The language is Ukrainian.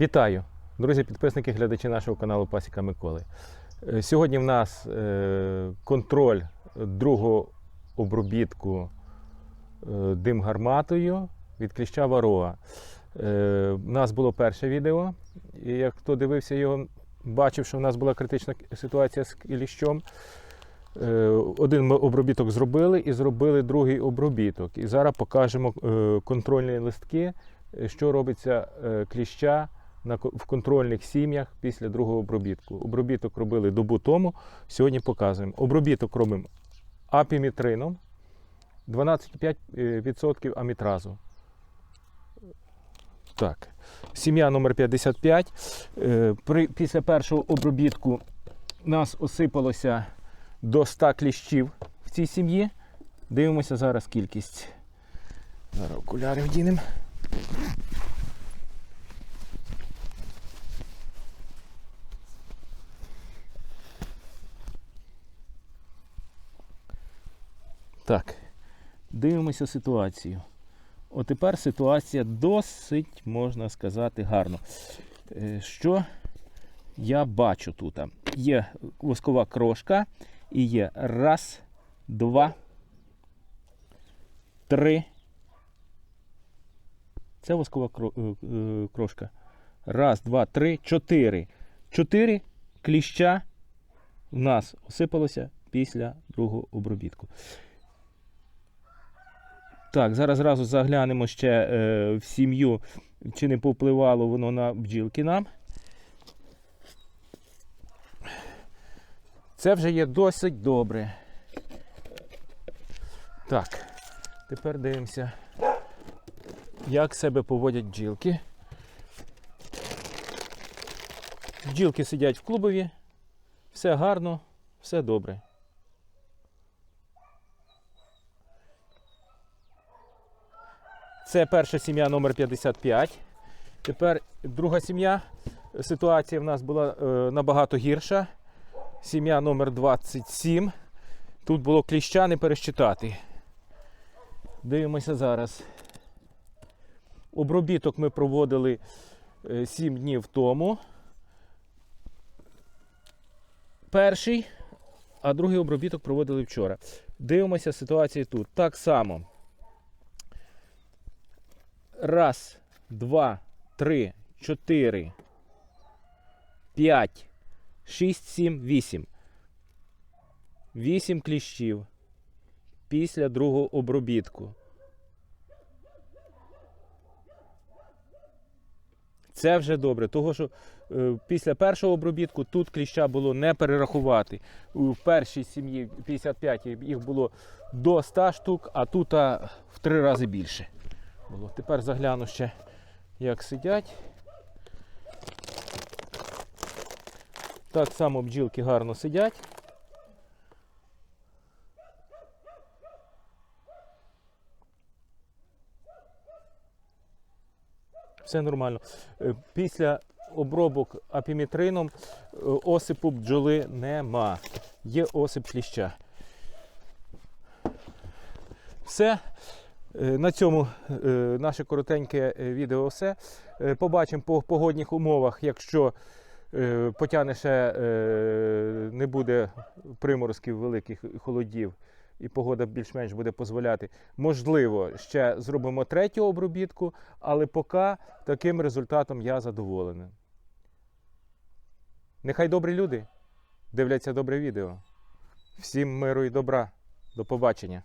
Вітаю, друзі, підписники, глядачі нашого каналу Пасіка Миколи. Е, Сьогодні в нас е, контроль другого обробітку е, дим гарматою від кліща Вароа. У нас було перше відео, і як хто дивився його, бачив, що в нас була критична ситуація з кліщом. Один обробіток зробили і зробили другий обробіток. І зараз покажемо контрольні листки, що робиться кліща в контрольних сім'ях після другого обробітку. Обробіток робили добу тому, сьогодні показуємо. Обробіток робимо апімітрином 12,5% амітразу. Так. Сім'я номер 55. Е, При, після першого обробітку нас осипалося до 100 кліщів в цій сім'ї. Дивимося зараз кількість. Зараз окуляри вдінемо. Так, дивимося ситуацію. От тепер ситуація досить, можна сказати, гарно. Е, Що я бачу тут? Є воскова крошка і є раз, два, три. Це воскова е, е, крошка. Раз, два, три, чотири. Чотири кліща в нас осипалося після другого обробітку. Так, зараз зразу заглянемо ще е, в сім'ю, чи не повпливало воно на бджілки нам. Це вже є досить добре. Так, тепер дивимося, як себе поводять бджілки. Бджілки сидять в клубові, все гарно, все добре. Це перша сім'я номер 55. Тепер друга сім'я. Ситуація в нас була е, набагато гірша. Сім'я номер 27. Тут було кліща не пересчитати. Дивимося зараз. Обробіток ми проводили 7 днів тому. Перший, а другий обробіток проводили вчора. Дивимося ситуацію тут. Так само. Раз, два, три, чотири, п'ять, шість, сім, вісім. Вісім кліщів після другого обробітку. Це вже добре, того що е, після першого обробітку тут кліща було не перерахувати. У першій сім'ї 55 їх було до 100 штук, а тут в три рази більше було. Тепер загляну ще, як сидять. Так само бджілки гарно сидять. Все нормально. Е, Після обробок апімітрином е, осипу бджоли нема. Є осип кліща. Все. Е, На цьому е, наше коротеньке е, відео все. Побачимо по погодних умовах, якщо потягне ще не буде приморозків великих холодів, і погода більш-менш буде дозволяти. Можливо, ще зробимо третю обробітку, але поки таким результатом я задоволений. Нехай добрі люди дивляться добре відео. Всім миру і добра. До побачення.